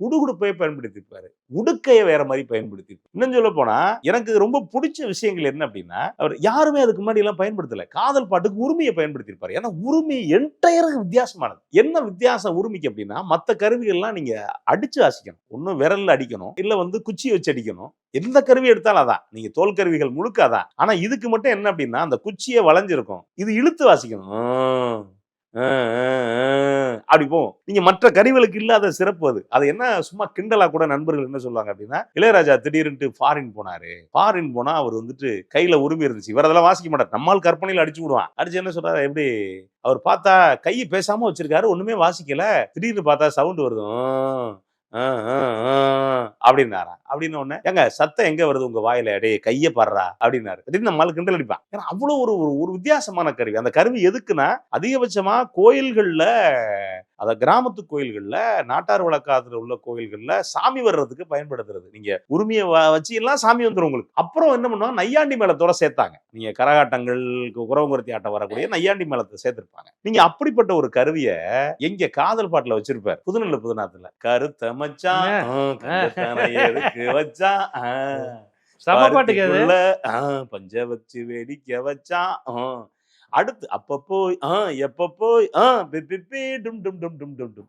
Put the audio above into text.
குடுகுடுப்பை பயன்படுத்தியிருப்பாரு உடுக்கையை வேற மாதிரி பயன்படுத்தி இன்னும் சொல்ல போனா எனக்கு ரொம்ப பிடிச்ச விஷயங்கள் என்ன அப்படின்னா அவர் யாருமே அதுக்கு முன்னாடி எல்லாம் பயன்படுத்தல. காதல் பாட்டுக்கு உரிமையை பயன்படுத்தியிருப்பாரு ஏன்னா உரிமை என்டையருக்கு வித்தியாசமானது. என்ன வித்தியாசம் உரிமைக்கு அப்படின்னா மற்ற கருவிகள்லாம் நீங்க அடிச்சு வாசிக்கணும். ஒன்னும் விரல்ல அடிக்கணும் இல்ல வந்து குச்சி வச்சு அடிக்கணும். எந்த கருவி எடுத்தாலும் அதான். நீங்க தோல் கருவிகள் முழுக்க அதான். ஆனா இதுக்கு மட்டும் என்ன அப்படின்னா அந்த குச்சியை வளைஞ்சிருக்கும். இது இழுத்து வாசிக்கணும். ஆ. அப்படி போகும் நீங்க மற்ற கருவிகளுக்கு இல்லாத சிறப்பு அது. அது என்ன சும்மா கிண்டலா கூட நண்பர்கள் என்ன சொல்லுவாங்க அப்படின்னா இளையராஜா திடீர்னு ஃபாரின் போனாரு. ஃபாரின் போனா அவர் வந்துட்டு கையில உரிமை இருந்துச்சு. இவர் அதெல்லாம் வாசிக்க மாட்டார். நம்மால் கற்பனையில் அடிச்சு விடுவான். அடிச்சு என்ன சொல்றாரு? எப்படி? அவர் பார்த்தா கையை பேசாம வச்சிருக்காரு. ஒண்ணுமே வாசிக்கல. திடீர்னு பார்த்தா சவுண்ட் வருதும் அப்படின்னாரா? அப்படின்னு உடனே எங்க சத்தம் எங்க வருது உங்க வாயில? டேய் கைய பாடுறா அப்படின்னாரு. திடீர்னு நம்மளால கிண்டல் அடிப்பான். ஏன்னா அவ்வளவு ஒரு ஒரு- ஒரு வித்தியாசமான கருவி. அந்த கருவி எதுக்குன்னா அதிகபட்சமா கோயில்கள்ல அத கிராமத்து கோயில்கள்ல நாட்டார் வழக்காத்துல உள்ள கோயில்கள்ல சாமி வர்றதுக்கு பயன்படுத்துறது. நீங்க உரிமையை வச்சு எல்லாம் சாமி வந்துரும் உங்களுக்கு. அப்புறம் என்ன பண்ணுவாங்க? நையாண்டி மேளத்தோட சேர்த்தாங்க. நீங்க கரகாட்டங்கள் குறவங்குறத்தி ஆட்டம் வரக்கூடிய நையாண்டி மேளத்தை சேர்த்திருப்பாங்க. நீங்க அப்படிப்பட்ட ஒரு கருவியை எங்க காதல் பாட்டுல வச்சிருப்பாரு? புதுநெல்ல புதுநாத்துல. கருத்த மச்சான் ஆ. செம பாட்டுக்கு பஞ்ச வச்சு வேடிக்கை வச்சான். அடுத்து அப்பப்போ ஆ எப்பப்போ ஆ பி டும் டும் டும் டும் டும் டும்.